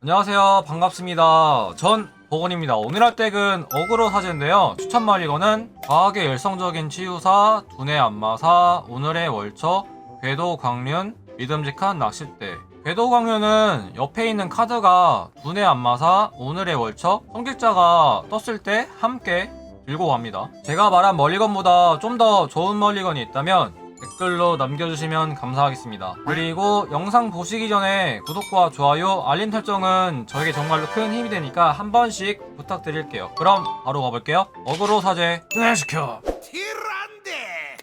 안녕하세요. 반갑습니다. 전 보건입니다. 오늘 할 덱은 어그로 사제인데요. 추천 말리거는 과하게 열성적인 치유사 두뇌 안마사 오늘의 월처 궤도 광륜 믿음직한 낚싯대. 궤도 광륜은 옆에 있는 카드가 두뇌 안마사 오늘의 월처 성직자가 떴을 때 함께 들고 갑니다. 제가 말한 멀리건보다 좀 더 좋은 멀리건이 있다면 댓글로 남겨주시면 감사하겠습니다. 그리고 영상 보시기 전에 구독과 좋아요, 알림 설정은 저에게 정말로 큰 힘이 되니까 한 번씩 부탁드릴게요. 그럼 바로 가볼게요. 어그로 사제 진행시켜. 티란데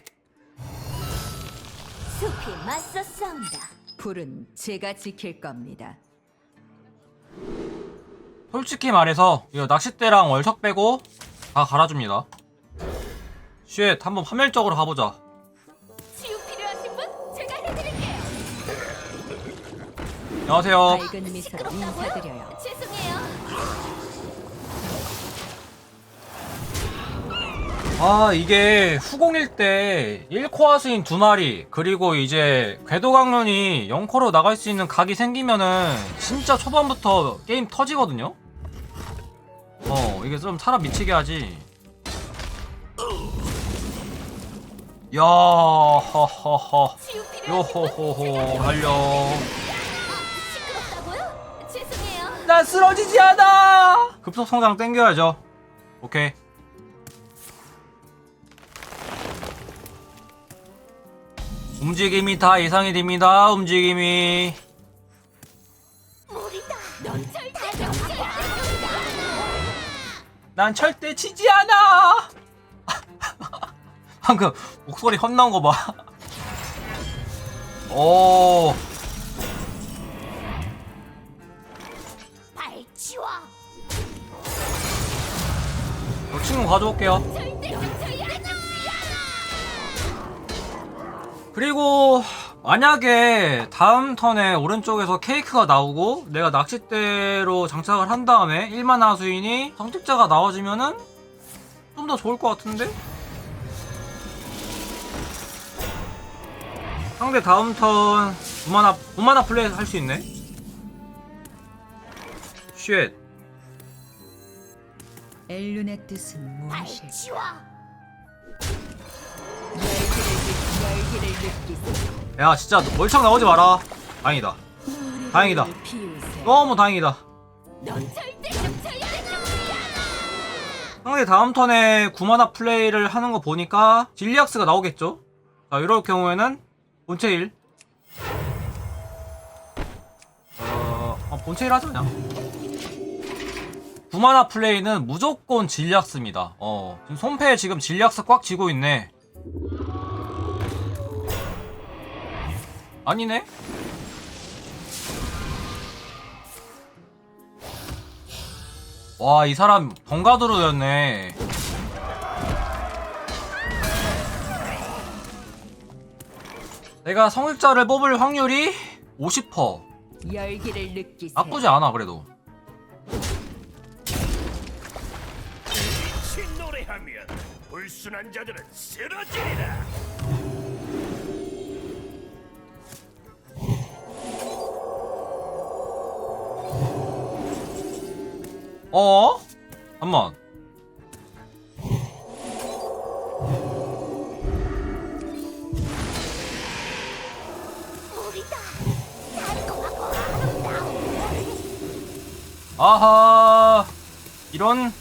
숲이 맞서 싸운다. 불은 제가 지킬 겁니다. 솔직히 말해서 이거 낚싯대랑 월척 빼고 다 갈아줍니다. 쉣, 한번 파멸적으로 가보자. 안녕하세요. 밝은 미소로 인사드려요. 죄송해요. 아 이게 후공일 때 1코어 스인 두 마리 그리고 이제 궤도강론이 0코로 나갈 수 있는 각이 생기면은 진짜 초반부터 게임 터지거든요 어 이게 좀 사람 미치게 하지 야 허허허? 요호호호 달려? 난 쓰러지지 않아. 급속 성장 땡겨야죠. 오케이. 움직임이 다 예상이 됩니다. 움직임이. 절대. 난 절대 지지 않아. 방금 목소리 헛나온 거 봐. 오 저 친구 가져올게요. 그리고 만약에 다음 턴에 오른쪽에서 케이크가 나오고 내가 낚싯대로 장착을 한 다음에 1만 하수인이 성직자가 나와주면은 좀 더 좋을 것 같은데? 상대 다음 턴 9만화, 9만화 플레이 할 수 있네? 쉣 엘룬의 뜻은 무엇일까? 발치워. 열기를, 느- 열기를 느끼세요. 야 진짜 멀쩡 나오지 마라 다행이다 다행이다. 너무 다행이다 넌 절대 정치야. 상대 다음 턴에 9만화 플레이를 하는 거 보니까 질리악스가 나오겠죠? 자, 이럴 경우에는 본체 1. 어, 아, 본체 1 하자, 그냥. 9만화 플레이는 무조건 질리악스입니다. 어, 지금 손패에 지금 질리악스 꽉 쥐고 있네. 아니네? 와, 이 사람 번가드로였네. 내가 성직자를 뽑을 확률이 50%. 열기를 느끼세요. 나쁘지 않아, 그래도. 하면 불순한 자들은 쓰러지리라 어? 잠만. 아하. 이런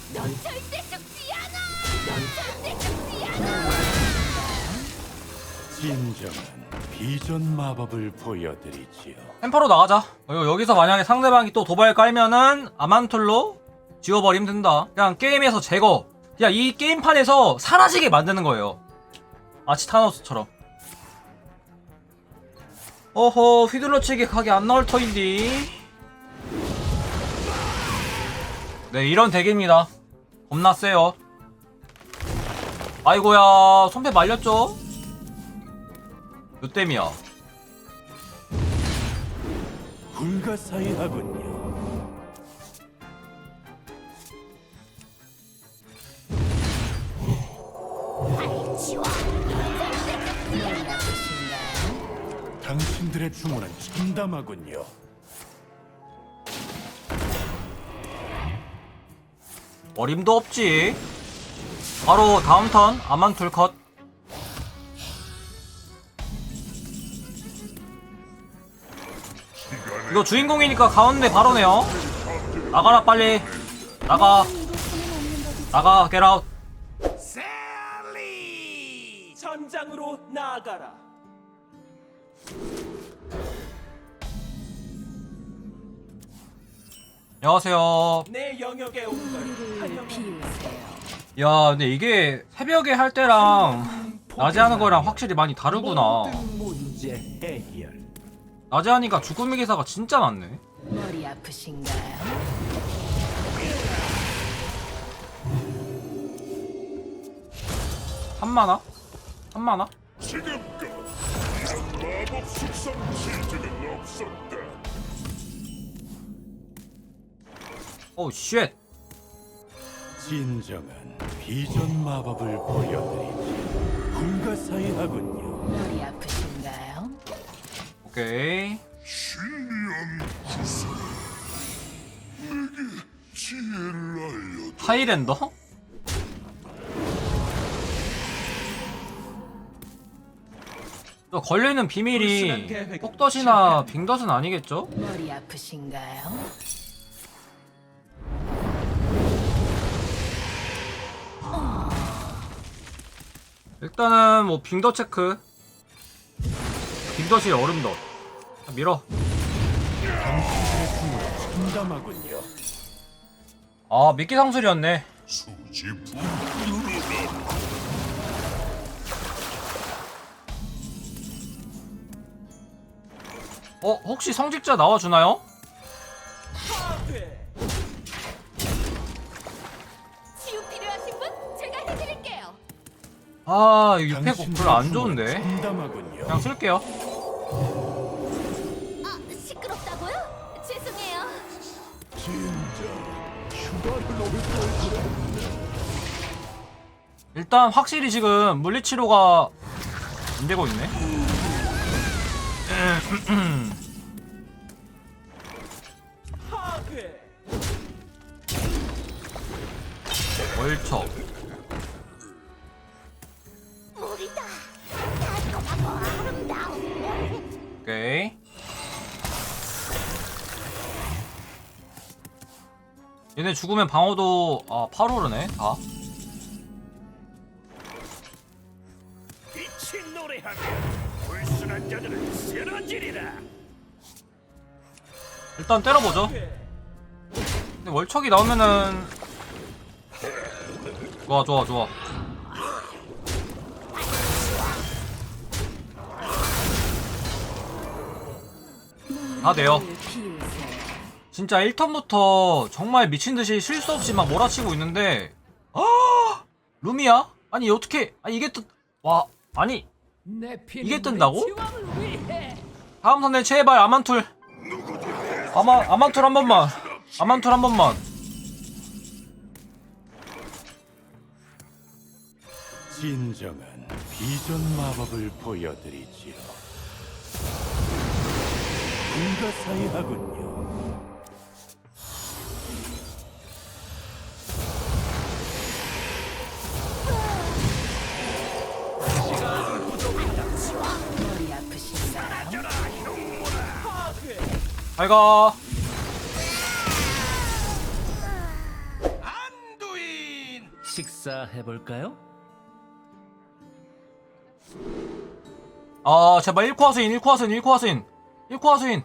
진정한 비전 마법을 보여드리지요. 템퍼로 나가자. 어, 여기서 만약에 상대방이 또 도발 깔면은 아만툴로 지워버리면 된다. 그냥 게임에서 제거. 그냥 이 게임판에서 사라지게 만드는 거예요. 아치 타노스처럼. 어허, 휘둘러치기 각이 안 나올 터인디. 네, 이런 덱입니다. 겁나 세요. 아이고야, 손패 말렸죠? 요땜이야 불가사의하군요. 당신들의 주문은 참담하군요. 어림도 없지 바로 다음 턴 아만툴 컷 이거 주인공이니까 가운데 바로네요 나가라 빨리 나가 나가 겟아웃 셀리! 전장으로 나아가라. 안녕하세요 내 영역에 온 걸 환영합니다. 야 근데 이게 새벽에 할 때랑 낮에 하는 거랑 확실히 많이 다르구나 모든 문제 해결. 낮에 하니까 죽음의 기사가 진짜 많네 머리 아프신가요? 한만화? 한만화? 지금껏 이런 마법 숙성 실제는 없었다. 오우 쉣 진정한 비전 마법을 보여드리지. 불가사의하군요. 머리 아프신가요? 오케이. 하이랜더? 또 걸려있는 비밀이 폭덫이나 빙덫은 아니겠죠? 머리 아프신가요? 일단은 뭐 빙덫 체크 빙덫이 얼음덫 자, 밀어 참담하군요. 아 미끼 상술이었네 수지. 어 혹시 성직자 나와주나요? 파괴. 치유 필요하신 분? 제가 해드릴게요. 아 이거 600 당신의 별로 안 품으로 좋은데 참담하군요. 그냥 쓸게요 일단 확실히 지금 물리치료가 안 되고 있네. 월척 오케이 얘네 죽으면 방어도 아 8호르네 다 빛이 노래하며 불순한 쓰러지리라. 일단 때려보죠. 근데 월척이 나오면은 좋아 좋아 좋아 다 돼요. 진짜 1턴부터 정말 미친듯이 실수 없이 막 몰아치고 있는데 아 루미야? 아니 어떻게 아니 이게 뜬와 아니 이게 뜬다고? 다음 턴에 제발 아만툴 아마 아만툴 한 번만 아만툴 한 번만 진정한 비전 마법을 보여드리지요. 불가사의하군 잘가 안두인. 식사해볼까요? 아 제발 1코어 스인 1코어 스인 1코어 스인 1코어 스인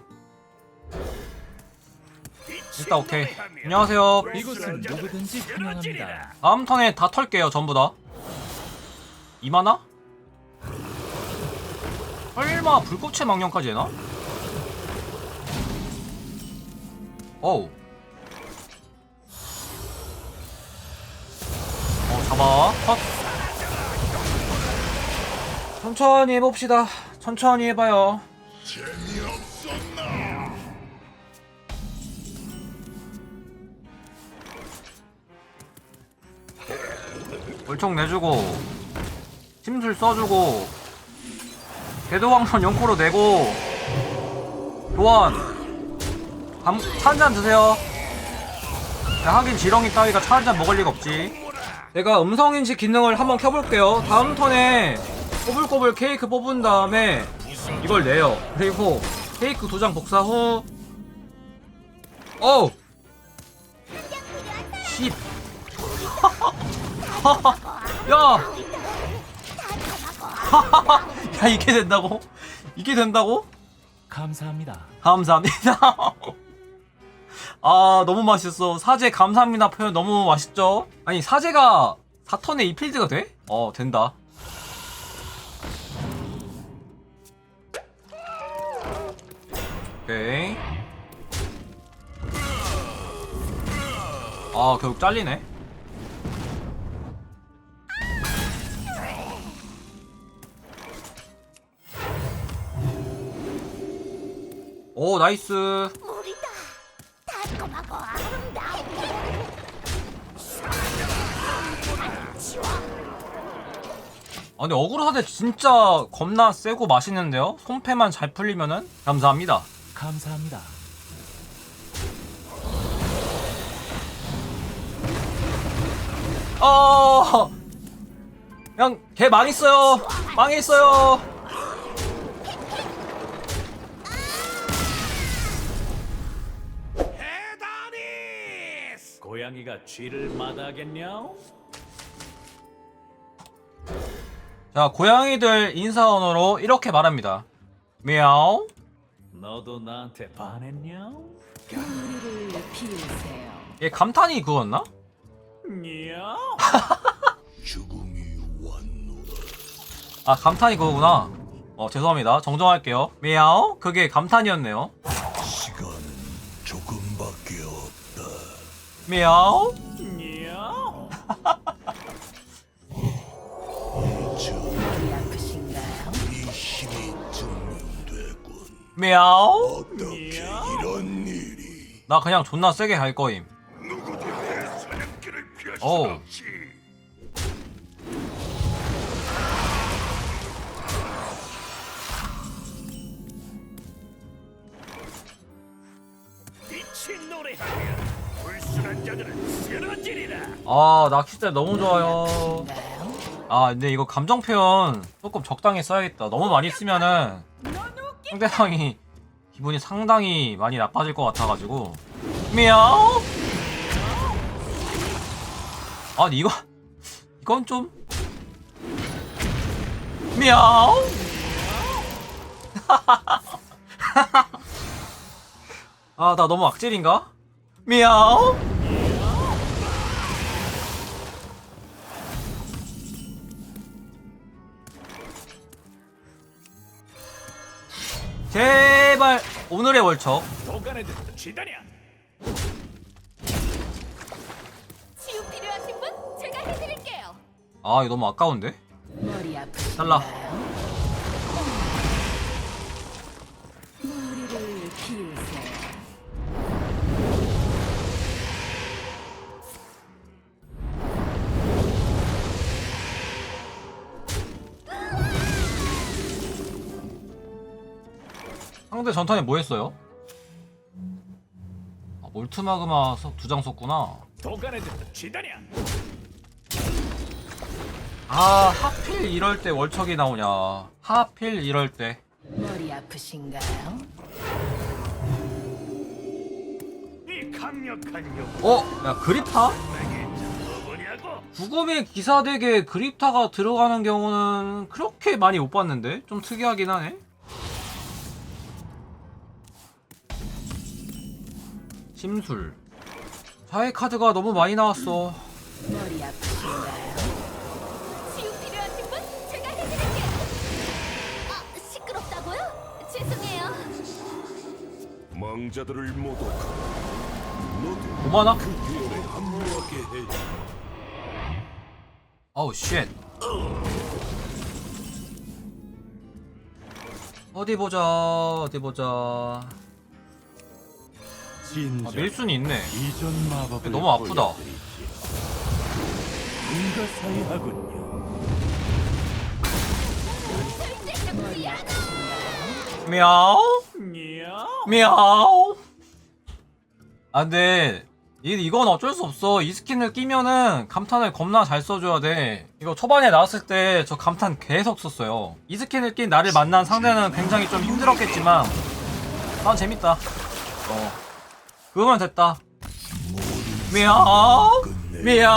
일단 오케이 안녕하세요 이곳은 누구든지 환영합니다. 다음 턴에 다 털게요 전부 다 이만화? 설마 불꽃의 망령까지 해나? 어우. 어 잡아. 컷. 천천히 해봅시다. 천천히 해봐요? 월총 내주고 심술 써주고 궤도광선 연코로 내고 교환 한 잔 드세요 야, 하긴 지렁이 따위가 차 한 잔 먹을 리가 없지 내가 음성인식 기능을 한번 켜볼게요 다음 턴에 꼬불꼬불 케이크 뽑은 다음에 이걸 내요 그리고 케이크 두 장 복사 후 어우 10 야! 야 이게 된다고? 이게 된다고? 감사합니다. 감사합니다. 아 너무 맛있어. 사제 감사합니다 표현 너무 맛있죠? 아니 사제가 4턴에 2필드가 돼? 어 된다. 오케이. 아 결국 잘리네. 오 나이스. 아 근데 어그로 사대 진짜 겁나 세고 맛있는데요? 손패만 잘 풀리면은 감사합니다. 감사합니다. 어 그냥 걔 망했어요. 망했어요. 고양이가 쥐를 마다하겠냐? 자 고양이들 인사 언어로 이렇게 말합니다. 미야오. 너도 나한테 반했냐? 뿌리를 피우세요. 얘 감탄이 그거였나? 냐? 죽음이 왔노라 아 감탄이 그거구나. 어 죄송합니다. 정정할게요. 미야오. 그게 감탄이었네요. 시간은 조금밖에 없다 미야오. 냐? 미야오. 어떻게 이런 일이 나 그냥 존나 세게 갈 거임. 누구도 내 사냥길을 피할 수 어우. 없지 빛이 노래하며 불순한 자들은 쓰러지리라 아 낚싯대 너무 좋아요. 아 근데 이거 감정 표현 조금 적당히 써야겠다. 너무 많이 쓰면은 상대방이 기분이 상당히 많이 나빠질 것 같아가지고 미야오. 아니 이거 이건 좀 미야오. 아나 너무 악질인가? 미야오. 제발 오늘의 월척 도간에 든 쥐다냐 치유 필요하신 분? 제가 해드릴게요. 아 이거 너무 아까운데 머리? 잘라. 상대 전탄에 뭐 했어요? 아, 몰트마그마 두장 썼구나 아 하필 이럴 때 월척이 나오냐 하필 이럴 때 머리 아프신가요? 이 강력한 용 어? 야 그립타? 구검의 기사덱에 그립타가 들어가는 경우는 그렇게 많이 못 봤는데 좀 특이하긴 하네 심술 사회 카드가 너무 많이 나왔어 머리 아프신가요? 치유 필요하신 분? 제가 해드릴게요. 아, 시끄럽다고요? 죄송해요. 망자들을 모독하라 너도 오마나? 그 계열에 합류하게 해 어우 쉣 어디 보자 어디 보자 아, 진작 밀순이 있네. 이전 마법 너무 아프다. 인과사이하군요. 미야오? 미야오? 아 근데 이, 이건 어쩔 수 없어. 이 스킨을 끼면은 감탄을 겁나 잘 써줘야 돼. 이거 초반에 나왔을 때 저 감탄 계속 썼어요. 이 스킨을 낀 나를 만난 상대는 굉장히 좀 힘들었겠지만 난 재밌다. 어. 그거면 됐다. 미야미야